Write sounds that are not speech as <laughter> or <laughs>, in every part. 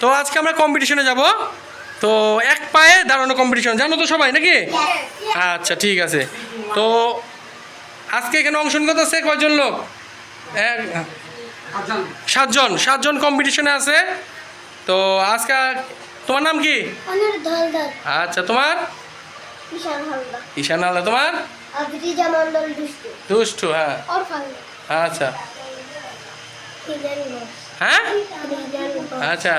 তো আজকে আমরা কম্পিটিশনে যাব। তো এক পায়ে দাঁড়ানো কম্পিটিশন জানো তো সবাই নাকি? আচ্ছা ঠিক আছে। তো আজকে এখানে অংশগ্রহণ করতেছে কয়জন লোক? এক- সাতজন। সাতজন। কম্পিটিশনে আছে। তো আজকে তোমার নাম কি? আচ্ছা তোমার? হালদা ঈশান আল্লাহ তোমার? দুষ্টু। দুষ্টু হ্যাঁ। আচ্ছা। হ্যাঁ? আচ্ছা।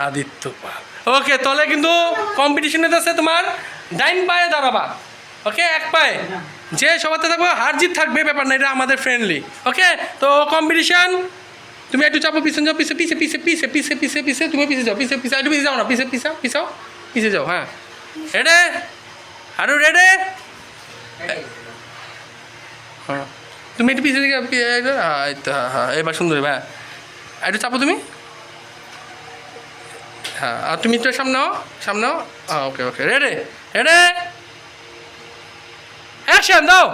আদিত্য পাল ওকে তাহলে কিন্তু কম্পিটিশনে আছে তোমার ডাইন পায়ে দাঁড়াবা। ওকে এক পায়ে। যে সবাতে থাকব হার জিত থাকবে ব্যাপার না এটা আমাদের ফ্রেন্ডলি ওকে তো কম্পিটিশন তুমি একটু চাপো পিছনে যাও পিছে পিছে পিছে পিছে পিছে পিছে পিছে তুমি পিছে যাও পিছে পিছে একটু পিছে যাও না পিছে পিছে পিছাও পিছে যাও হ্যাঁ। রেডে আরও রেডে হ্যাঁ। তুমি একটু পিছে দিকে হ্যাঁ হ্যাঁ এবার সুন্দর হ্যাঁ। একটু চাপো তুমি? হ্যাঁ আর তুমি তো সামনে হও সামনে হও হ্যাঁ ওকে ওকে, রেডে রেডে। অ্যাকশন, দাও।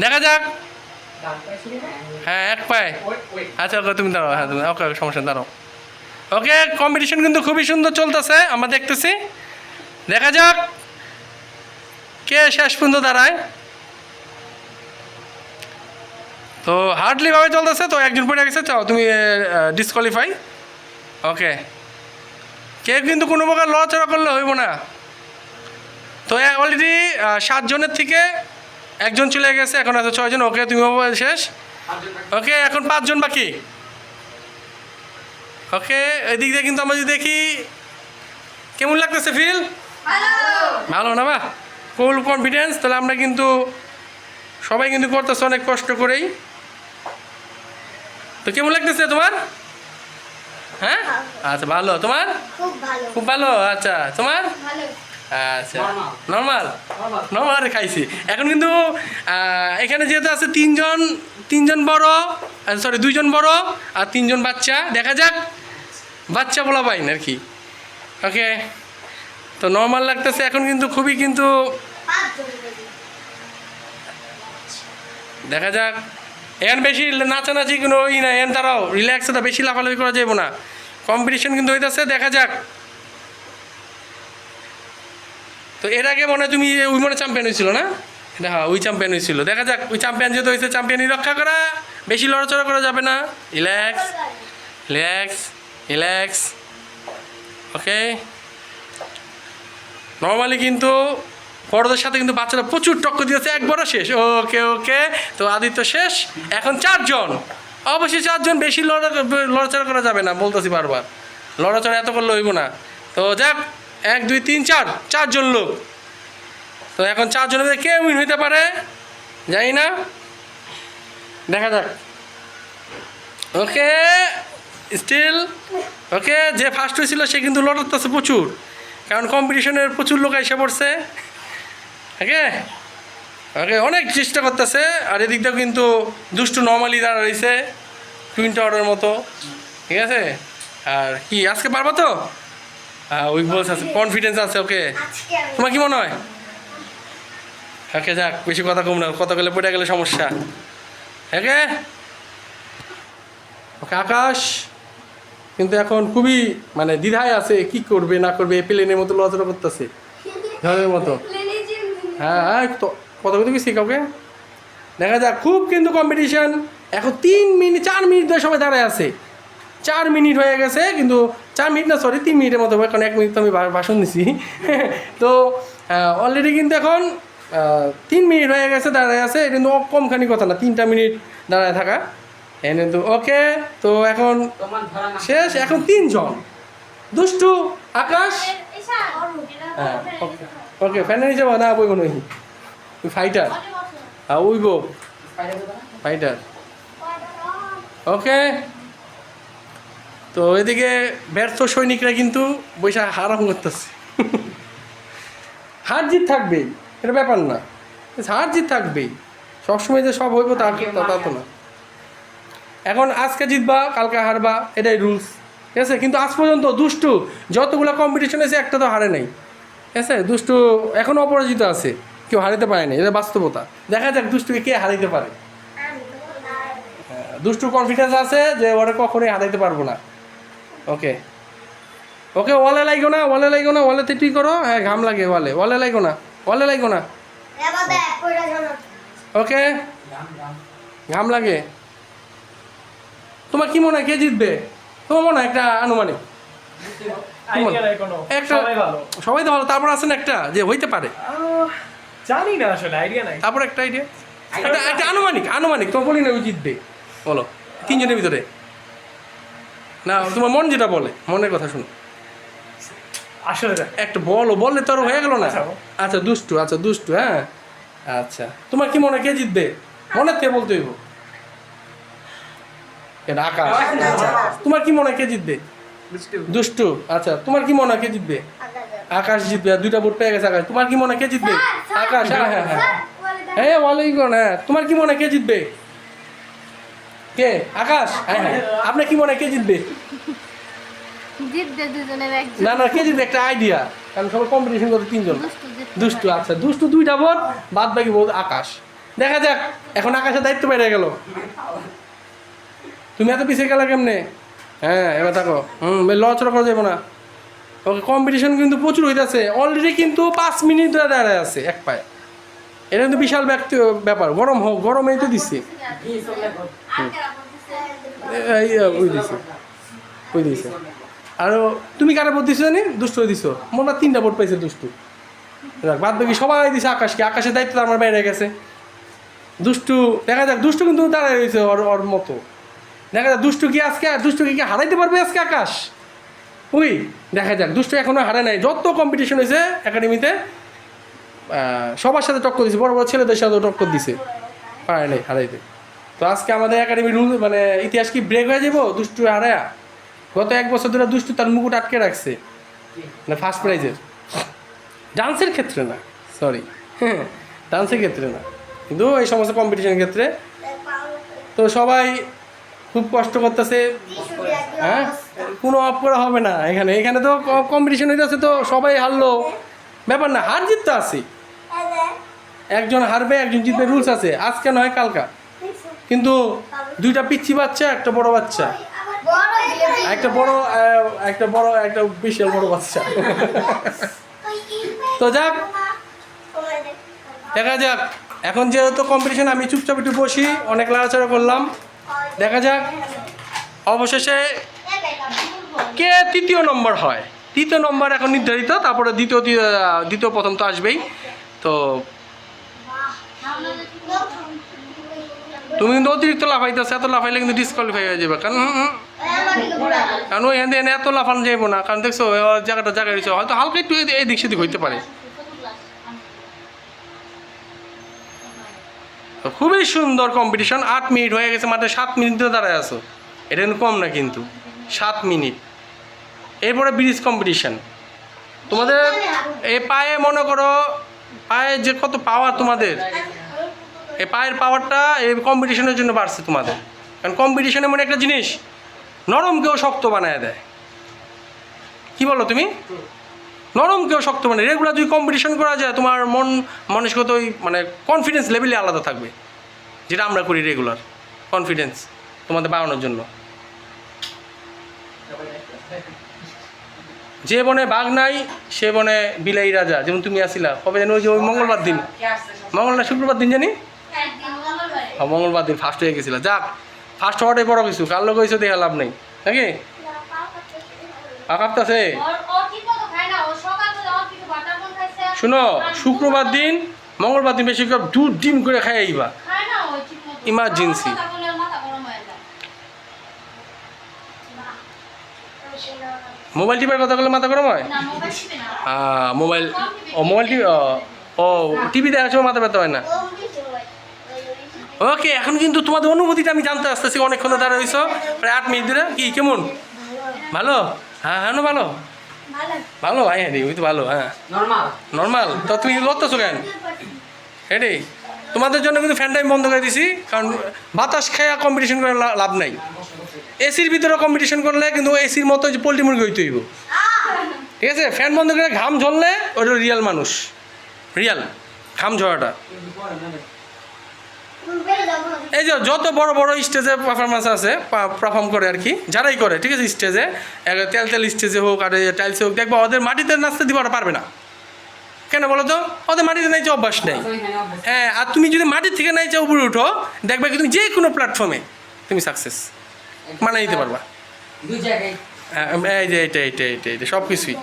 দেখা যাক। হ্যাঁ এক পায়ে। আচ্ছা ওকে, তুমি দাঁড়াও হ্যাঁ তুমি, ওকে, সমস্যা দাঁড়াও। ওকে কম্পিটিশন কিন্তু খুবই সুন্দর চলতেছে, আমরা দেখতেছি। দেখা যাক। কে শেষ পর্যন্ত দাঁড়ায়? তো হার্ডলিভাবে চলতেছে, তো একজন পড়ে গেছে, চাও তুমি ডিসকোয়ালিফাই ওকে কেউ কিন্তু কোনো প্রকার লড়াচড়া করলে হইব না। তো অলরেডি সাতজনের থেকে একজন চলে গেছে, এখন আছে ছয়জন ওকে তুমি শেষ। ওকে এখন পাঁচজন বাকি। ওকে এদিক দিয়ে কিন্তু আমরা যদি দেখি, কেমন লাগতেছে ফিল ভালো। না বা? ফুল কনফিডেন্স তাহলে আমরা কিন্তু সবাই কিন্তু করতেছে অনেক কষ্ট করেই। তো কেমন লাগতেছে তোমার? হ্যাঁ? আচ্ছা ভালো। তোমার? খুব ভালো। আচ্ছা তোমার? আচ্ছা. নর্মাল। নর্মাল? খাইছি। এখন কিন্তু এখানে যেহেতু আছে তিনজন তিনজন বড় সরি দুইজন বড় আর তিনজন বাচ্চা। দেখা যাক। বাচ্চা বলা পাইন আর কি ওকে। তো নর্মাল লাগতেছে। এখন কিন্তু খুবই কিন্তু দেখা যাক। এখন বেশি নাচানাচি কোনো ওই না এখন তারাও রিল্যাক্স এটা বেশি লাফালাফি করা যাবে না। কম্পিটিশন কিন্তু হইতেছে, দেখা যাক। তো এর আগে মনে তুমি ওই মনে চ্যাম্পিয়ন হয়েছিল না? এটা হ্যাঁ ওই চ্যাম্পিয়ন হয়েছিল দেখা যাক, ওই চ্যাম্পিয়ন যেহেতু হয়েছে চ্যাম্পিয়নই রক্ষা করা, বেশি লড়াচড়া করা যাবে না। Relax relax relax okay normally কিন্তু বড়দের সাথে কিন্তু বাচ্চারা প্রচুর টক্কর দিয়েছে একবারও শেষ। ওকে ওকে। তো আদিত্য শেষ। এখন চারজন। অবশ্যই চারজন বেশি লড়া, লড়াচড়া করা যাবে না, বলতেছি বারবার। লড়াচড়া এত করলে হইব না। তো যাক, এক, দুই, তিন, চার। চারজন লোক। তো এখন চারজনের মধ্যে কে উইন হইতে পারে? জানি না। দেখা যাক। ওকে স্টিল ওকে, যে ফার্স্ট হয়েছিল সে কিন্তু লড়াতেছে প্রচুর। কারণ কম্পিটিশনের প্রচুর লোক এসে পড়ছে। ওকে ওকে অনেক চেষ্টা করতেছে আর এদিক দিয়েও কিন্তু দুষ্টু নর্মালি দাঁড়া রয়েছে টুইন টাওয়ারের মতো। ঠিক আছে? আর কি আজকে পারব তো? উইক বলস আছে কনফিডেন্স আছে ওকে। তোমার কি মনে হয়? ওকে যাক বেশি কথা কম না কথা বলে পড়ে গেলে সমস্যা। ওকে? ওকে আকাশ কিন্তু এখন খুবই মানে দ্বিধায় আছে কি করবে না করবে প্লেনের মতো লড়াচড়া করতেছে। ঝড়ের মতো। হ্যাঁ হ্যাঁ তো কত কত কিছু কাউকে? দেখা যাক খুব কিন্তু কম্পিটিশন এখন তিন মিনিট চার মিনিট ধরে সবাই দাঁড়ায় আছে। চার মিনিট হয়ে গেছে কিন্তু চার মিনিট না সরি তিন মিনিটের মতো কারণ এক মিনিট তো আমি ভাষণ দিছি। <laughs> তো অলরেডি কিন্তু এখন তিন মিনিট হয়ে গেছে দাঁড়ায় আছে। এটা কিন্তু কমখানি কথা না তিনটা মিনিট দাঁড়ায় থাকা। হ্যাঁ কিন্তু ওকে তো এখন শেষ এখন তিনজন। দুষ্টু আকাশ। হ্যাঁ ওকে। ওকে ফ্যানে নিচে না বই কোনো ওই ফাইটার হ্যাঁ উইব। ফাইটার ওকে তো এদিকে ব্যর্থ সৈনিকরা কিন্তু বৈশা হারাম করতেছে। হার জিত থাকবেই এটা ব্যাপার না। হার জিত থাকবেই। সবসময় যে সব হইব তা তা- তা না। এখন আজকে জিতবা কালকে হারবা এটাই রুলস ঠিক আছে? কিন্তু আজ পর্যন্ত দুষ্টু যতগুলো কম্পিটিশন আছে একটা তো হারে নাই। আছে? দুষ্টু এখনও অপরাজিত আছে। কেউ হারাতে পারে না এটা বাস্তবতা। দেখা যাক দুষ্টুকে কে হারাইতে পারে। হ্যাঁ, দুষ্টু কনফিডেন্স আছে যে ওরা কখনোই হারাইতে পারব না। ওকে। ওকে ওয়ালে লাগো না ওয়ালে লাগো না ওয়ালে তেটি করো? হ্যাঁ ঘাম লাগে ওয়ালে। ওয়ালে লাগো না ওয়ালে লাগো না। ওকে। ঘাম লাগে। তোমার কি মনে হয় কে জিতবে? তোমার মনে হয় একটা আনুমানিক? একটা সবাই তো ভালো। তারপর আছেন একটা যে হইতে পারে। জানি না আসলে আইডিয়া নাই। তারপর একটা আইডিয়া একটা একটা আনুমানিক আনুমানিক। তোমার বলি না জিতবে বলো তিনজনের ভিতরে। না তোমার মন যেটা বলে মনের কথা শুনো। আসলে একটা বলো বললে তো আর হয়ে গেল না। আচ্ছা। আচ্ছা দুষ্টু আচ্ছা দুষ্টু হ্যাঁ? আচ্ছা। তোমার কি মনে কে জিতবে? মনের কে বলতে হইব? এটা আকাশ? আচ্ছা। তোমার কি মনে কে জিতবে? দুষ্টু। আচ্ছা তোমার কি মনে হয় কে জিতবে? আকাশ। জিতবে দুইটা ভোট পেয়ে গেছে আকাশ। তোমার কি মনে হয় কে জিতবে? আকাশ হ্যাঁ হ্যাঁ হ্যাঁ। হ্যাঁ ওয়ালাইকুম হ্যাঁ। তোমার কি মনে হয় কে জিতবে? কে? আকাশ? হ্যাঁ হ্যাঁ। আপনার কি মনে হয় কে জিতবে? না না কে জিতবে? একটা আইডিয়া কারণ সবাই কম্পিটিশন করে তিনজন। দুষ্টু আচ্ছা দুষ্টু দুইটা ভোট বাদ বাকি ভোট আকাশ। দেখা যাক এখন আকাশের দায়িত্ব বেড়ে গেল। তুমি এত পিছিয়ে গেলে কেমনে? হ্যাঁ এবার থাকো হুম লড়াচড়া করা যাব না। ওকে কম্পিটিশন কিন্তু প্রচুর হইতেছে। অলরেডি কিন্তু পাঁচ মিনিট দাঁড়ায় আছে এক পায়ে। এটা কিন্তু বিশাল ব্যক্তি, ব্যাপার। গরম হোক গরমেই তো দিচ্ছে ওই দিছে। দিছে। আর, তুমি কারে ভোট দিছো জানি? দুষ্টু দিছো। হয় তিনটা ভোট পাইছে দুষ্টু। বাদ বাকি সবাই দিছে আকাশকে। আকাশের দায়িত্ব আমার বাইরে গেছে। দুষ্টু, দেখা যাক, দুষ্টু কিন্তু দাঁড়ায় রয়েছে ওর ওর মতো। দেখা যাক, দুষ্টু কি আজকে দুষ্টুকে কি হারাইতে পারবে আজকে আকাশ? ওই দেখা যাক, দুষ্টু এখনও হারায় নাই। যত কম্পিটিশন হয়েছে একাডেমিতে সবার সাথে টক্কর দিছে, বড় বড় ছেলেদের সাথে টক্কর দিছে। পারে নাই, হারাইতে। তো আজকে আমাদের একাডেমি রুল মানে ইতিহাস কি ব্রেক হয়ে যাব দুষ্টু হারায়া? গত এক বছর ধরে দুষ্টু তার মুকুট আটকে রাখছে। মানে ফার্স্ট প্রাইজের ডান্সের ক্ষেত্রে না সরি হ্যাঁ ডান্সের ক্ষেত্রে না। কিন্তু এই সমস্ত কম্পিটিশনের ক্ষেত্রে। তো সবাই খুব কষ্ট করতেছে। হ্যাঁ? কোনো অফ করা হবে না এখানে। এখানে তো কম্পিটিশন হইতেছে তো সবাই হারলো। ব্যাপার না, হার জিত তো আছে একজন হারবে, একজন জিতবে রুলস আছে। আজকে নয়, কালকা। কিন্তু দুইটা পিচ্ছি বাচ্চা, একটা বড় বাচ্চা। একটা বড় একটা বড়, একটা বিশাল বড় বাচ্চা। তো যাক। দেখা যাক। এখন যেহেতু কম্পিটিশন আমি চুপচাপ একটু বসি। অনেক লাড়াচাড়া করলাম। দেখা যাক। অবশেষে কে তৃতীয় নম্বর হয়? তৃতীয় নম্বর এখন নির্ধারিত, তারপরে দ্বিতীয় দ্বিতীয়- প্রথম তো আসবেই। তো তুমি কিন্তু অতিরিক্ত লাফাইতেছো, এত লাফাইলে কিন্তু ডিসকোয়ালিফাই হয়ে যাবে। কারণ কারণ ওই এনে এত লাফানো যাইবো না। কারণ দেখছ জায়গাটা জায়গায় হয়তো হালকা একটু এদি- এদিক সেদিক হইতে পারে। তো খুবই সুন্দর কম্পিটিশন আট মিনিট হয়ে গেছে, মাত্র সাত মিনিট ধরে দাঁড়ায় আছো। এটা কিন্তু কম না কিন্তু, সাত মিনিট এরপরে ব্রিজ কম্পিটিশন তোমাদের এই পায়ে মনে করো, পায়ে যে কত পাওয়ার তোমাদের এই পায়ের পাওয়ারটা এই কম্পিটিশনের জন্য বাড়ছে তোমাদের। কারণ কম্পিটিশন এমন একটা জিনিস, নরমকেও শক্ত বানায় দেয়। কি বলো তুমি? নরমকেও শক্ত মানে রেগুলার যদি কম্পিটিশন করা যায় তোমার মন মানসিকতা ওই মানে কনফিডেন্স লেভেলে আলাদা থাকবে। যেটা আমরা করি রেগুলার কনফিডেন্স তোমাদের বাড়ানোর জন্য। যে বনে বাঘ নাই সে বনে বিলাই রাজা যেমন তুমি আসিলা। কবে জানি ওই যে ওই মঙ্গলবার দিন। কে আসছে সব মঙ্গল না শুক্রবার দিন জানি? হ্যাঁ, মঙ্গলবার দিন ফার্স্ট হয়ে গেছিল। যাক ফার্স্ট হওয়াটাই বড় কিছু। কার লোক হয়েছে দেখা লাভ নেই। নাকি? আকাপতাছে শুনো শুক্রবার দিন মঙ্গলবার দিন বেশি করে দু ডিম করে খাই আইবা। ইমার্জেন্সি মোবাইল টিপার কথা বলে মাথা গরম হয়? হ্যাঁ মোবাইল ও মোবাইল টিভি ও টিভি দেখার সময় মাথা ব্যথা হয় না? ওকে এখন কিন্তু তোমাদের অনুভূতিটা আমি জানতে আসতেছি অনেকক্ষণ ধরে দাঁড়া হয়েছ প্রায় আট মিনিট ধরে। কি কেমন? ভালো? হ্যাঁ হ্যাঁ ভালো? ভালো। ভাই হ্যাঁ ওই তো ভালো হ্যাঁ। নরমাল নর্মাল তো তুমি লড়তেছো কেন? এটাই তোমাদের জন্য কিন্তু ফ্যান টাইম বন্ধ করে দিছি কারণ বাতাস খেয়া কম্পিটিশন করে লা- লাভ নাই। এসির ভিতরে কম্পিটিশন করলে কিন্তু এসির মতো যে পোলট্রি মুরগি হইতে হইব। ঠিক আছে? ফ্যান বন্ধ করে ঘাম ঝরলে ওটা রিয়াল মানুষ। রিয়াল ঘাম ঝরাটা। এই যে যত বড় বড় স্টেজে পারফরমেন্স আছে পারফর্ম করে আর কি। যারাই করে ঠিক আছে স্টেজে। তেল তেল স্টেজে হোক আর টাইলসে হোক দেখবা ওদের মাটিতে নাচতে দিবা ওরা পারবে না। কেন বলো তো? ওদের মাটিতে নাইছে অভ্যাস নেই। হ্যাঁ আর তুমি যদি মাটির থেকে নাইচে উপরে উঠো দেখবে কি তুমি যে কোনো প্ল্যাটফর্মে তুমি সাকসেস মানে নিতে পারবা। হ্যাঁ, এই যে এইটা এইটা এইটা এইটা সব কিছুই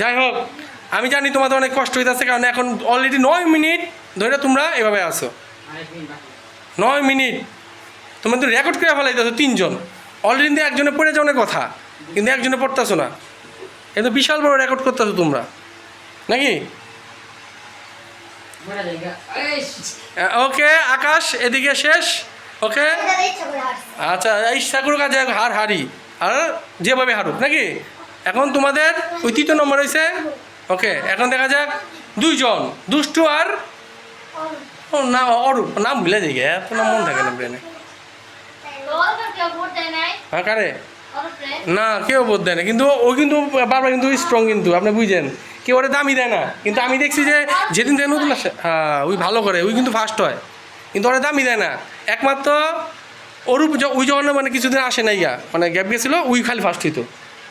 যাই হোক আমি জানি তোমাদের অনেক কষ্ট হইতেছে কারণ এখন অলরেডি নয় মিনিট ধরে তোমরা এভাবে আসো নয় মিনিট। তোমরা তো রেকর্ড করে ফেলাইতেছো তিনজন। অলরেডি একজনে পড়ে যাওয়ার কথা, কিন্তু একজনে পড়তেছো না। কিন্তু বিশাল বড় রেকর্ড করতেছো তোমরা। নাকি? এই ওকে আকাশ, এদিকে শেষ ওকে আচ্ছা ইচ্ছা করুক আজ হার হারি, আর যেভাবে হারুক, নাকি? এখন তোমাদের ওই তৃতীয় নম্বর হয়েছে ওকে এখন দেখা যাক, দুইজন, দুষ্টু আর ও না অরূপ নাম ভুলে যাই গে, এত নাম মন থাকে না ব্রেনে। দেয় হ্যাঁ কারে? না কেউ বোধ দেয় না কিন্তু ও কিন্তু বারবার কিন্তু স্ট্রং কিন্তু আপনি বুঝছেন কেউ ওরে দামি দেয় না কিন্তু আমি দেখছি যে যেদিন থেকে নতুন আসে হ্যাঁ ওই ভালো করে ওই কিন্তু ফার্স্ট হয়। কিন্তু ওরা দামি দেয় না। একমাত্র ওরূপ ওই যখন মানে কিছুদিন আসে নাই গা মানে গ্যাপ গেছিল ওই খালি ফার্স্ট হইতো।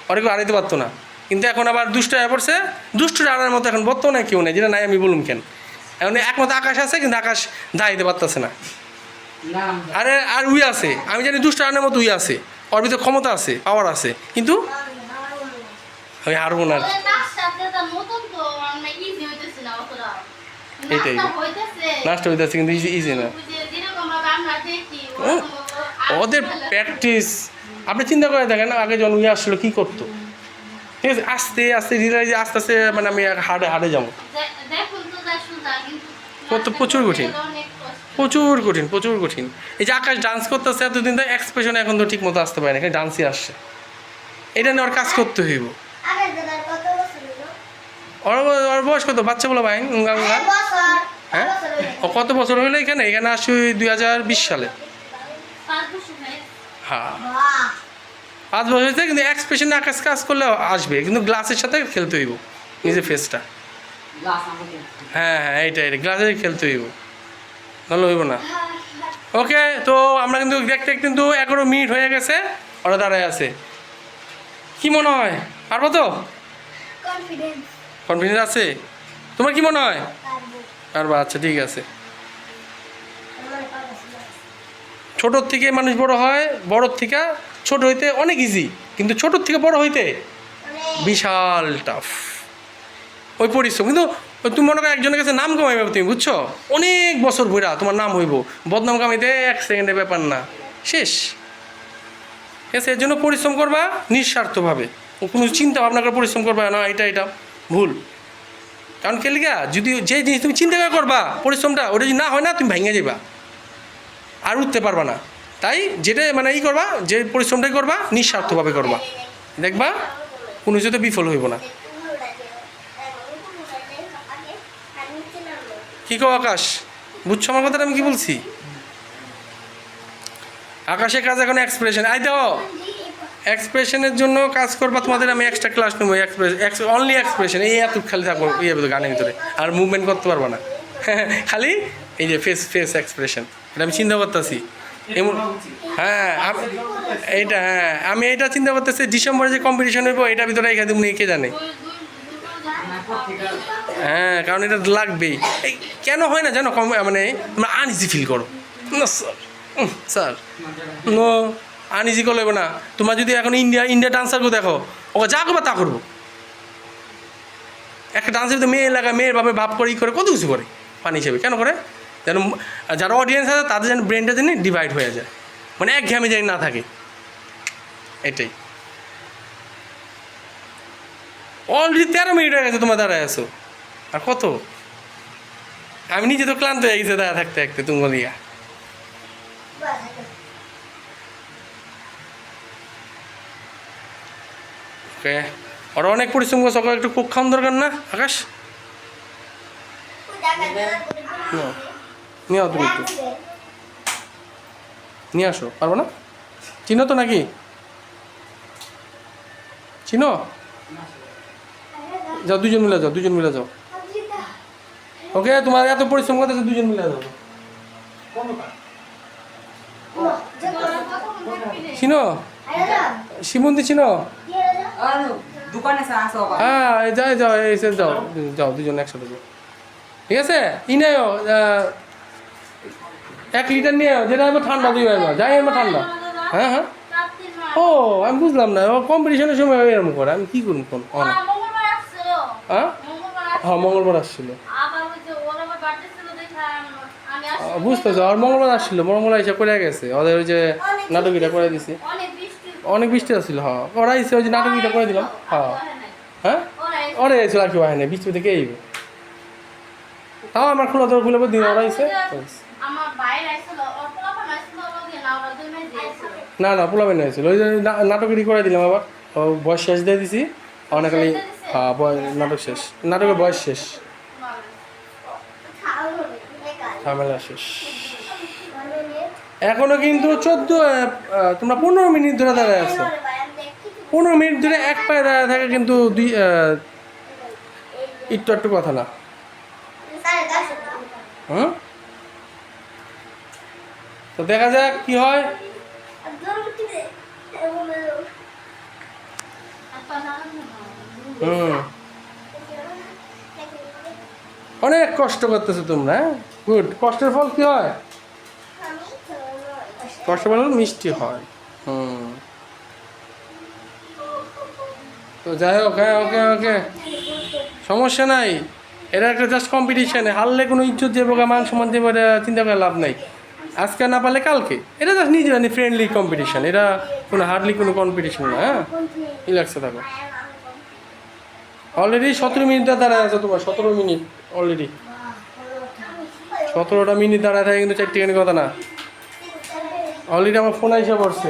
ওরা কেউ হারাইতে পারতো না। কিন্তু এখন আবার দুষ্ট হয়ে পড়ছে দুষ্টটা আনার মতো এখন বর্তমানে কেউ নেই যেটা নাই আমি বলুন কেন? এখন একমাত্র আকাশ আছে কিন্তু আকাশ দাঁড়াইতে পারতেছে না। আরে আর উই আছে। আমি জানি দুষ্ট আনার মতো উই আছে। ওর ভিতরে ক্ষমতা আছে পাওয়ার আছে। কিন্তু আমি হারবো না মানে। এইটাই। নাচটা হইতেছে। কিন্তু ইজি না। ওই যে যেরকম ভাবে আমরা দেখি, ও, ওরকম আর ওদের প্র্যাকটিস আপনি চিন্তা করে দেখেন আগে যখন উই আসলো কী করতো? ঠিক আছে আস্তে আস্তে রিলাইজ আস্তে আস্তে মানে আমি হাড়ে হাড়ে যাব দে- দেখুন তো যা সোজা, কিন্তু কত প্রচুর কঠিন। প্রচুর কঠিন প্রচুর কঠিন। এই যে আকাশ ডান্স করতেছে, এতদিন তো এক্সপ্রেশন এখন তো ঠিক মতো আসতে পারে না এখানে ডান্সই আসছে। এটা নিয়ে ওর কাজ করতে হইব। হলো ওর ওর বয়স কত? বাচ্চা বলো ভাই হ্যাঁ? ও কত বছর হইল এখানে? এখানে আসি দুই হাজার বিশ সালে। হ্যাঁ। পাঁচ বছর হয়েছে, কিন্তু এক্সপ্রেশন আকাশ কাজ করলে আসবে, কিন্তু গ্লাসের সাথে খেলতে হইব, নিজের ফেসটা হ্যাঁ হ্যাঁ এইটা এইটা গ্লাসে খেলতে হইব। নাহলে হইব না। ওকে তো আমরা কিন্তু দেখতে কিন্তু এগারো মিনিট হয়ে গেছে। ওরা দাঁড়ায় আছে। কি মনে হয়? পারব তো? কনফিডেন্স আছে? তোমার কি মনে হয়? পারব। আচ্ছা ঠিক আছে। ছোটোর থেকে মানুষ বড় হয় বড়োর থেকে ছোট হইতে অনেক ইজি কিন্তু ছোটোর থেকে বড় হইতে বিশাল টাফ ওই পরিশ্রম। কিন্তু তুমি মনে করো একজনের কাছে নাম কামাইবে তুমি, বুঝছ? অনেক বছর ভইরা তোমার নাম হইব। বদনাম কামাইতে এক সেকেন্ডের ব্যাপার না। শেষ। ঠিক আছে এর জন্য পরিশ্রম করবা নিঃস্বার্থভাবে। কোনো চিন্তা ভাবনা করে পরিশ্রম করবা না, এটা এটা। ভুল। কারণ কে লিগা? যদি যে জিনিস তুমি চিন্তা করে করবা, পরিশ্রমটা, ওটা যদি না হয় না, তুমি ভেঙে যাবা আর উঠতে পারবা না। তাই যেটা মানে ই করবা, যে পরিশ্রমটাই করবা, নিঃস্বার্থভাবে করবা। দেখবা, কোনো কিছুতে বিফল হইব না। কি কো আকাশ? বুঝছ আমার কথাটা আমি কি বলছি? আকাশের কাজ এখন এক্সপ্রেশন আই দাও এক্সপ্রেশনের জন্য কাজ করবা তোমাদের আমি এক্সট্রা ক্লাস নেব এক্সপ্রেশন অনলি এক্সপ্রেশন এই এত খালি থাকব ইয়ে গানের ভিতরে। আর মুভমেন্ট করতে পারব না। <laughs> খালি এই যে ফেস ফেস এক্সপ্রেশন এটা আমি চিন্তা করতেছি। এমন হ্যাঁ এইটা হ্যাঁ আমি এটা চিন্তা করতেছি, ডিসেম্বরে যে কম্পিটিশন হইব এটা ভিতরে এখানে কে জানে দুই- দুই- দুটো না পত্রিকা হ্যাঁ কারণ এটা লাগবেই। এই কেন হয় না জানো? কম মানে তোমরা আনইজি ফিল করো। না, স্যার। স্যার। নো আনইজি করলে না। তোমরা যদি এখন ইন্ডিয়া ইন্ডিয়া ডান্সারকে দেখো, ওকে যা করবে তা করব। একটা ডান্সের তো মেয়ে এলাকায় মেয়ের ভাবে ভাব করে, ই করে, কত কিছু করে পানি হিসেবে। কেন করে? যেন, যারা অডিয়েন্স আছে, তাদের যেন ব্রেনটা যেন ডিভাইড হয়ে যায়। মানে এক ঘামে যেন না থাকে। এটাই। অলরেডি তেরো মিনিট হয়ে গেছে তোমার দাঁড়ায় আছো। আর কত? আমি নিজে তো ক্লান্ত হয়ে গেছে দাঁড়া থাকতে থাকতে, তুমি দিয়া ওকে ওরা অনেক পরিশ্রম করছে ওকে একটু কুক খাওয়ান দরকার না, আকাশ? নিয়ে তুমি একটু। নিয়ে আসো, পারব না? চিনো তো নাকি? চিনো? যাও, দুজন মিলে যাও, দুজন মিলে যাও। ওকে, তোমার এত পরিশ্রম করতেছে, দুজন মিলে যাও? চিনো? শিমন্দি চিনো? হ্যাঁ এই যাও যাও, এই সে যাও যাও, দুজন একসাথে যাও। ঠিক আছে? ই নেও এক লিটার নিয়ে যেটা আমার ঠান্ডা দিবে না যাই আমার ঠান্ডা। হ্যাঁ হ্যাঁ। ও, আমি বুঝলাম না কম্পিটিশনের সময় এরকম করে, আমি কি করুন মঙ্গলবার আসছিল। হ্যাঁ? হ্যাঁ। মঙ্গলবার আসছিল। বুঝতেছো আর মঙ্গলবার আসছিল মঙ্গলবার এসে করে গেছে। ওদের ওই যে নাটকিটা করে দিছি। অনেক বৃষ্টি আসছিল হ্যাঁ। ওরা এসে ওই যে নাটকিটা করে দিলাম হ্যাঁ। হ্যাঁ? ওরা এসে- আর কি হয় না বৃষ্টি থেকে এইবে তাও আমার খোলা তোর খুলে দিন, ওরা এসে না না পোলাবেন হয়েছিল ওই যে নাটকেরই করে দিলাম আবার। বয়স শেষ দিয়ে দিছি। অনেক খালি হ্যাঁ নাটক শেষ। নাটকের বয়স শেষ। ঝামেলা শেষ। এখনও কিন্তু চোদ্দ তোমরা পনেরো মিনিট ধরে দাঁড়ায় আছো। পনেরো মিনিট ধরে এক পায়ে দাঁড়ায় থাকে কিন্তু দুই একটু একটু কথা না। হুম? তো দেখা যাক কি হয় আর দূর উঠি দে এমন আপনার জানেন না? হুম। অনেক কষ্ট করতেছো তোমরা হ্যাঁ? গুড কষ্টের ফল কি হয়? কষ্ট ফল মিষ্টি হয়। হুম। তো যাই হোক হ্যাঁ ওকে ওকে। সমস্যা নাই। এটা একটা জাস্ট কম্পিটিশানে হারলে কোনো ইজ্জত গা মান সম্মান এটা চিন্তা করে লাভ নাই। আজকে না পারলে কালকে। এটা জাস্ট নিজেরানি ফ্রেন্ডলি কম্পিটিশান এটা কোনো হার্ডলি কোনো কম্পিটিশন না হ্যাঁ? লাগছে থাকো। অলরেডি সতেরো মিনিট দাঁড়ায় আছে তোমার, সতেরো মিনিট অলরেডি সতেরোটা মিনিট দাঁড়ায় থাকে কিন্তু চারটিখানি কথা না। অলরেডি আমার ফোন আইসা পড়ছে।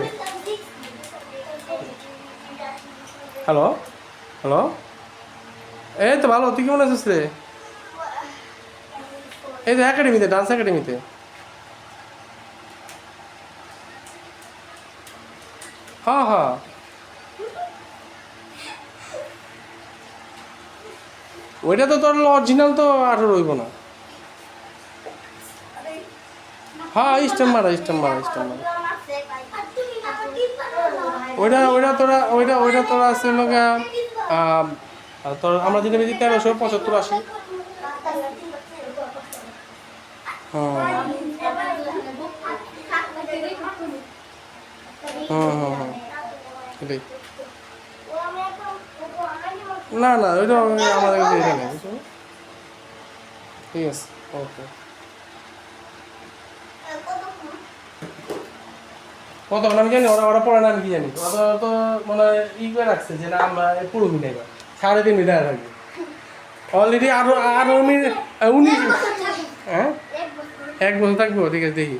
হ্যালো হ্যালো এই তো ভালো, তুই কেমন আছিস রে? এই তো একাডেমিতে ডান্স একাডেমিতে হ্যাঁ হ্যাঁ ওইটা তো তোর অরিজিনাল তো আঠারো রইব না। হ্যাঁ স্টেম মারা স্টেম মারা স্টেম মারা। ওইটা ওইটা তোরা, ওইটা ওইটা তোরা আছে লোকে তোর আমরা যেটা বেশি তেরোশো পঁচাত্তর আশি। হুম হুম হুম হুম এটাই। না না, ওইটা ওই আমাদের কাছে এটা নেই ঠিক আছে, ওকে। কত আমি জানি, ওরা ওরা পড়ে না, আমি কি জানি? ওরা তো মানে ই করে রাখছে যে না, আমরা পুরো মিটাই সাড়ে তিন মিটার থাকবে অলরেডি আরও আরও মিনিট উনিশ হ্যাঁ? এক বছর থাকব, ঠিক আছে, দেখি।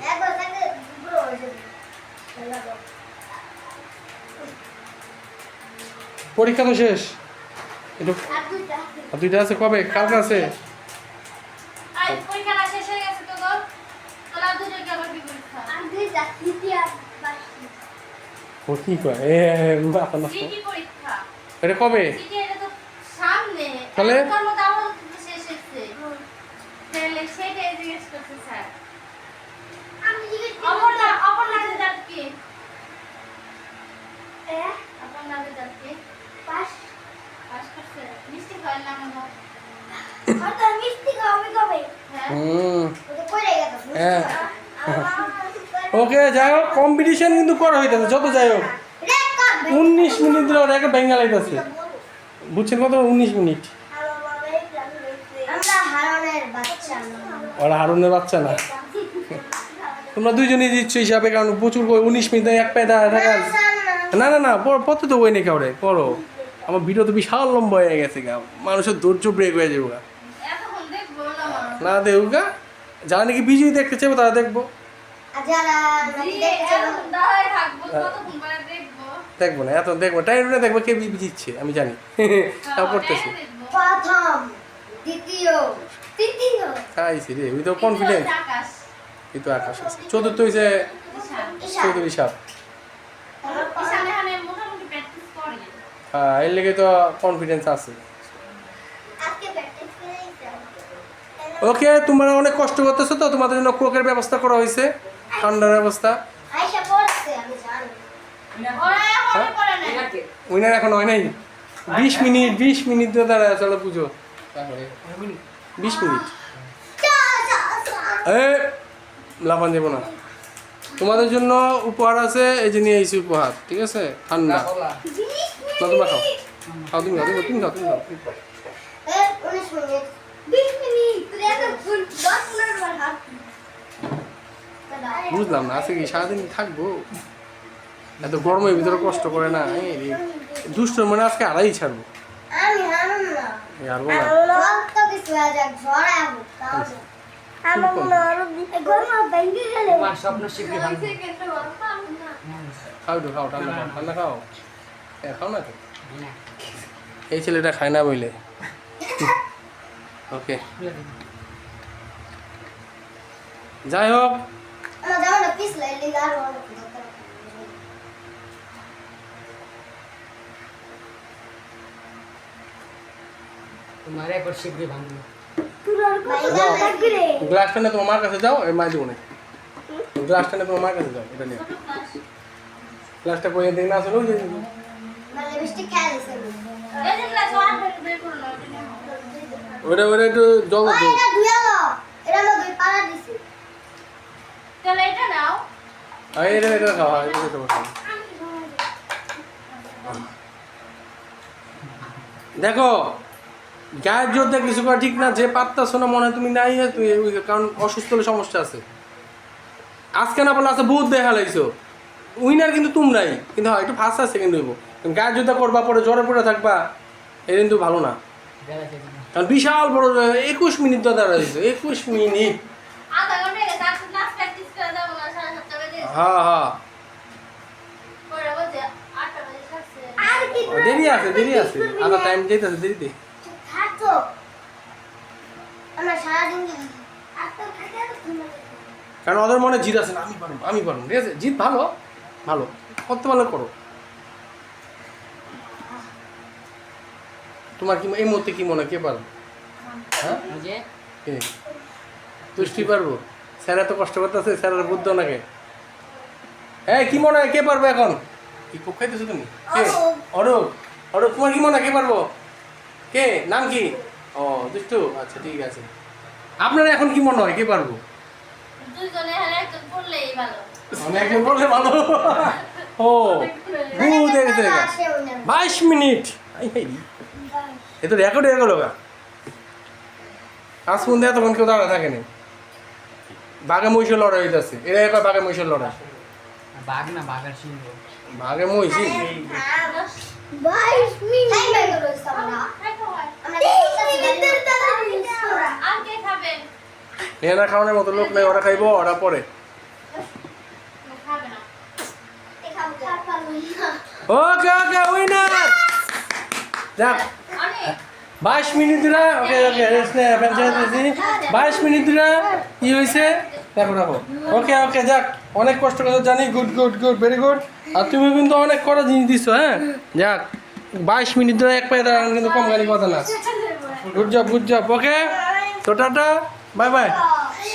পরীক্ষা তো শেষ। একটু আর দুইটা আছে কবে? কালকে আছে। আই, পরীক্ষাটা শেষ হয়ে গেছে তো তোর? তোরা দুজনকে আবার কি ও কি কয়? এ। এটা কবে? সিটি এটা তো সামনে। তাহলে? এখনকার মতো আমারও তো শেষ হয়েছে। তাহলে সেটাই জিজ্ঞেস করছে স্যার। অপর্ণা, অপর্ণার রেজাল্ট কি? অপর্ণার রেজাল্ট কি? পাস করছে? মিষ্টি খাওয়ার না মনে হয়। হ্যাঁ? হুম হ্যাঁ। ওকে যাই হোক কম্পিটিশন কিন্তু করা হইতেছে যত যাই হোক। উনিশ মিনিট ধরে ওরা একটা বেঙ্গাল আইতেছে। বুঝছেন কত উনিশ মিনিট। ওরা হারুনের বাচ্চা না। তোমরা দুইজনই দিচ্ছ হিসাবে কারণ প্রচুর উনিশ মিনিট এক পায়ে দাঁড়ায় থাকা না না না। পথে তো ওই নেই কাউরে করো আমার ভিডিও তো বিশাল লম্বা হয়ে গেছে গা। মানুষের ধৈর্য ব্রেক হয়ে যাবে গা। দেখব না দেখুক গা। যারা নাকি বিজয়ী দেখতে চাইব তারা দেখব। দেখব? দেখব না এত দেখব টাইম দেখব কে বি জিতছে আমি জানি। করতেছি। হ্যাঁ, দেখব। প্রথম দ্বিতীয় তৃতীয়। খাইছি রে ওই তো কনফিডেন্স এই তো আকাশ আছে। চতুর্থ। ঈশান। চৌধুরী সাপ ঈশান এখানে মোটামুটি practice করে। হ্যাঁ এর লেগে তো কনফিডেন্স আছে। ওকে তোমরা অনেক কষ্ট করতেছো তো তোমাদের জন্য কোকের ব্যবস্থা করা হয়েছে ঠান্ডার ব্যবস্থা। হ্যাঁ? উইনার এখন হয় নাই। বিশ মিনিট বিশ মিনিট ধরে দাঁড়ায় চলো পুজো। বিশ মিনিট। এ লাফান দেবো না। তোমাদের জন্য উপহার আছে এই যে নিয়ে এসেছি উপহার ঠিক আছে? ঠান্ডা। না তোমরা খাও খাও তুমি খাও তুমি খাও, তুমি খাও বুঝলাম না আজকে কি সারাদিন থাকব এত গরমের ভিতরে কষ্ট করে না এই দুষ্ট মানে আজকে আড়াই ছাড়বো না খাও খাও ঠান্ডা খাও ঠান্ডা খাও খাও না এই ছেলেটা খায় না বইলে। ওকে। যাই হোক। আমার জামাটা পিছলে লিগে আরও অনেক দরকার। তোমার কাছে যাও এই মাই দেবো না গ্লাসটা নিয়ে তোমার কাছে যাও এটা নিয়ে। গ্লাসটা পরে দিন না আসলে ওটা ওটা একটু জল দাও এটা ধুয়ালো এটা আমি দুই পাড়া দিছি। তাহলে এটা নাও। আর এটা এটা খাও এটা দেখো গায়ের জোর দিয়ে কিছু করা ঠিক না যে পারতাছো না মনে হয় তুমি নাই তুমি কারণ অসুস্থ হলে সমস্যা আছে। আজকে না বলে আছে বহুত দেখা লাগছো উইনার কিন্তু তোমরাই। কিন্তু হয় একটু ফার্স্ট আছে সেকেন্ড হইব গায়ের জোরটা করবা পরে জ্বরে পড়ে থাকবা এটা কিন্তু ভালো না। কারণ বিশাল বড় একুশ মিনিট দাঁড়া হয়েছে একুশ মিনিট। আধা ঘণ্টা গেছে আর ক্লাস প্র্যাকটিস করে যাব না সাড়ে সাতটা বাজে হ্যাঁ হ্যাঁ। আর দেরি আছে দেরি আছে। আধা টাইম যেতেছে দেরিতে। আর আর কারণ ওদের মনে জিত আছে না আমি পারব আমি পারব ঠিক আছে জিত ভালো। ভালো। করতে পারলে করো। তোমার কি এই মুহূর্তে কি মনে হয় কে পারব? হ্যাঁ? কে? তুষ্টি পারব? স্যার এত কষ্ট করতেছে স্যারের বুদ্ধ নাকি হ্যাঁ কি মনে হয় কে পারব এখন? কি কোক খাইতেছো তুমি? কে? অরূপ। অরূপ। তোমার কি মনে হয় কে পারব? কে? নাম কি? ও দুষ্টু। আচ্ছা ঠিক আছে। আপনার এখন কি মনে হয় কে পারব? দুইজনে হারে একজন পড়লেই ভালো। একজন বললে ভালো। ও গু দেখতে আসে বাইশ মিনিট। এ তো রেকর্ড হয়ে গেল গা। আজ পর্যন্ত এতক্ষণ কেউ দাঁড়া থাকেনি। বাঘে মহিষের লড়াই হইতেছে। এরা একবার বাঘে মহিষের লড়াই। বাঘ না বাঘার সিংহ? বাঘে মহিষি। বাইশ মিনিট। এরা খাওয়ানোর মতো লোক নেই ওরা খাইবো ওরা পরে খাবে না ওকে ওকে উইনার যাক বাইশ মিনিট ধরে ওকে ওকে বাইশ মিনিট ধরে কি হয়েছে? দেখো দেখো। ওকে ওকে যাক, অনেক কষ্ট করে জানি good good good very good আর তুমি কিন্তু অনেক করা জিনিস দিছো হ্যাঁ? যাক, বাইশ মিনিট ধরে এক পায়ে দাঁড়ানো কিন্তু কম গাড়ি কথা না। Good job good job okay তো টাটা বাই বাই